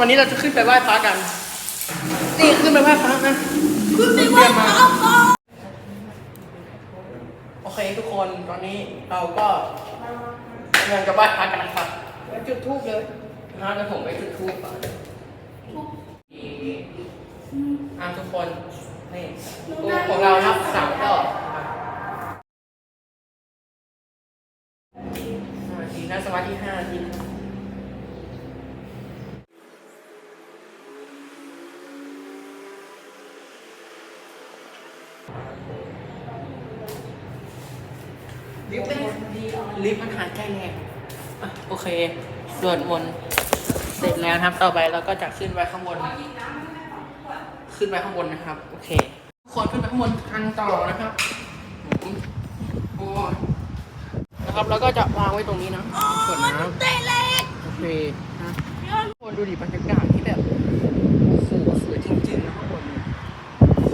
วันนี้เราจะขึ้นไปไหว้พระกัน นี่ขึ้นไปไหว้พระนะ ขึ้นไปไหว้พระก่อนโอเคทุกคนตอนนี้เราก็กำลังจะไหว้พระกันนะครับแล้วจุดธูปเลยนะแล้วผมไปจุดธูปก่อนอะทุกคนนี่ธูปของเรานับสามดอก ลิฟต์ลิฟต์มันหายใจแรงอะโอเคสวดมนเสร็จแล้วครับ ต่อไปเราก็จะขึ้นไปข้างบน ขึ้นไปข้างบนนะครับ โอเคทุกคนขึ้นไปข้างบนกันต่อนะครับโอ้นะครับ แล้วก็จะวางไว้ตรงนี้นะส่วนน้ำเตะเล็กโอเคนะทุกคนดูดิบรรยากาศที่แบบโอ้โหสวยจริงๆนะข้างบน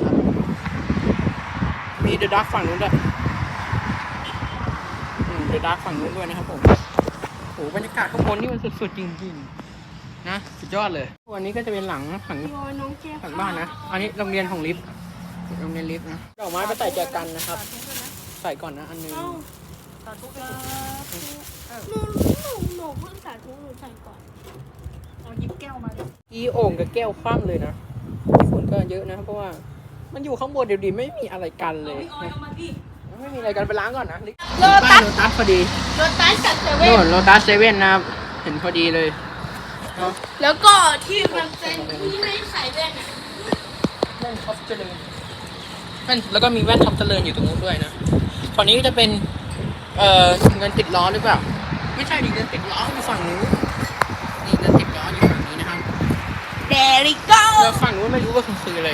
ครับมีเดอะดักฝั่งนู้นด้วย ดอะดักฝั่งนู้นด้วยนะครับผมโอ้โหบรรยากาศข้างบนนี่มันสุดๆจริงๆนะสุดยอดเลยวันนี้ก็จะเป็นหลังหลังโอ้ยน้องเจ๊หลังบ้านนะ อันนี้โรงเรียนของลิฟต์โรงเรียนลิฟต์นะดอกไม้ไปใส่แจกันนะครับ ใส่ก่อนนะอันหนึงเอ้าสาธุครับหนูหนูหนูเพิ่งสาธุหนูใส่ก่อนเอาหยิบแก้วมาดิอีโอ่งกับแก้วคว่ำเลยนะญี่ปุ่นก็เยอะนะเพราะว่ามันอยู่ข้างบนเดี๋ยวดีไม่มีอะไรกันเลยพี่ออยเอามาดิ ไม่มีอะไรกันไปล้างก่อนนะโลตัสโลตัสพอดีโลตัสกับเซเว่โน่นนโลตัสเซเว่นนะครับ เห็นพอดีเลยเนาะแล้วก็ที่มันเป็นที่ไม่ใส่แว่นอะแว่นท็อปเจริญแว่นแล้วก็มีแว่นท็อปเจริญอยู่ตรงนู้นด้วยนะฝั่งนี้ก็จะเป็น เอ่อเงินติดล้อหรือเปล่า ไม่ใช่ดิเงินติดล้ออยู่ฝั่งนู้นนี่เงินติดล้ออยู่ฝั่งนี้นะครับ เดริโก้ แล้วฝั่งนู้นไม่รู้ว่าคือคืออะไร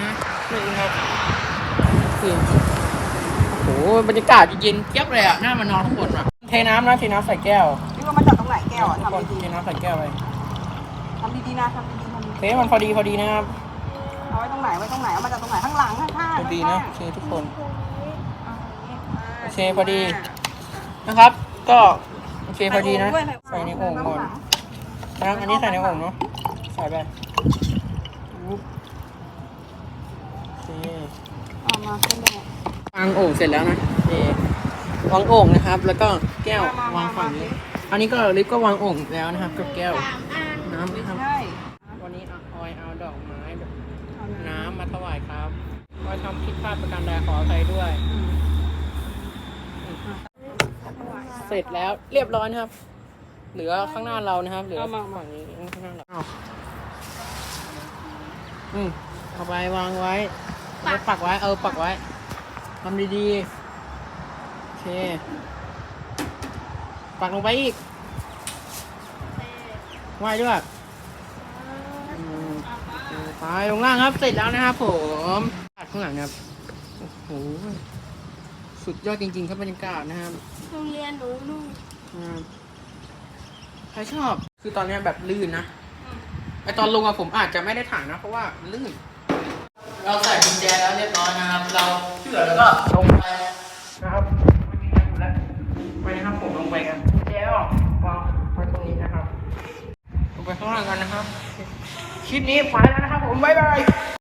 นะไม่รู้ครับคือ โอ้โหบรรยากาศเย็นเจี๊ยบเลยอะน่ามานอนข้างบนอะเทน้ำนะเทน้ำใส่แก้วนี่ว่ามาจากตรงไหนแก้วอะทุกคนทำดีเทน้ำใส่แก้วไปๆทำดีๆนะทำดีๆทำดีเทให้มันพอดีพอดีนะครับๆเอาไว้ตรงไหนไว้ตรงไหนเอามาจากตรงไหนข้างหลังข้างๆพอดีนะโอเคทุกคนข้างๆโอเคพอดีนะครับ ก็โอเคพอดีนะด้วยใส่ในโอ่งก่อนนะครับอันนี้ใส่ในโอ่งเนาะใส่ไปอุ๊บโอเคเอามาขึ้นได้ วางโอ่งเสร็จแล้วนะเอวางโอ่งนะครับ แล้วก็แก้ววางฝั่งนี้ อันนี้ก็ลิฟต์ก็วางโอ่งแล้วนะครับกับแก้วสามอันน้ำนะครับใช่วันนี้เอาออยเอาดอกไม้แบบเอาน้ำมาถวายครับว่าทำผิดพลาดประการใดขออภัยด้วย เสร็จแล้วเรียบร้อยนะครับ เหลือข้างหน้าเรานะครับ เหลือฝั่งนี้ข้างหน้าเราอ้าวอืมเอาไปวางไว้แล้วปักไว้ เออปักไว้ ทำดีๆ โอเค ปักลงไปอีกไหว้ด้วยอืมไปลงล่างครับ เสร็จแล้วนะครับผมปัดข้างหลังนะครับ โอ้โห สุดยอดจริงๆ ครับบรรยากาศนะครับ โรงเรียนหนูนู่นอ่าใครชอบ คือตอนเนี้ยแบบลื่นนะ ไอตอนลงอะผมอาจจะไม่ได้ถ่ายนะ เพราะว่าลื่น เราใส่กุญแจแล้วเรียบร้อย แล้วก็ลงไปนะครับไม่มีอะไรแล้วไปนะครับผมลงไปกันกุญแจออวางไว้ตรงนี้นะครับลงไปข้างล่างกันนะครับ คลิปนี้ไปแล้วนะครับผมบ๊ายบาย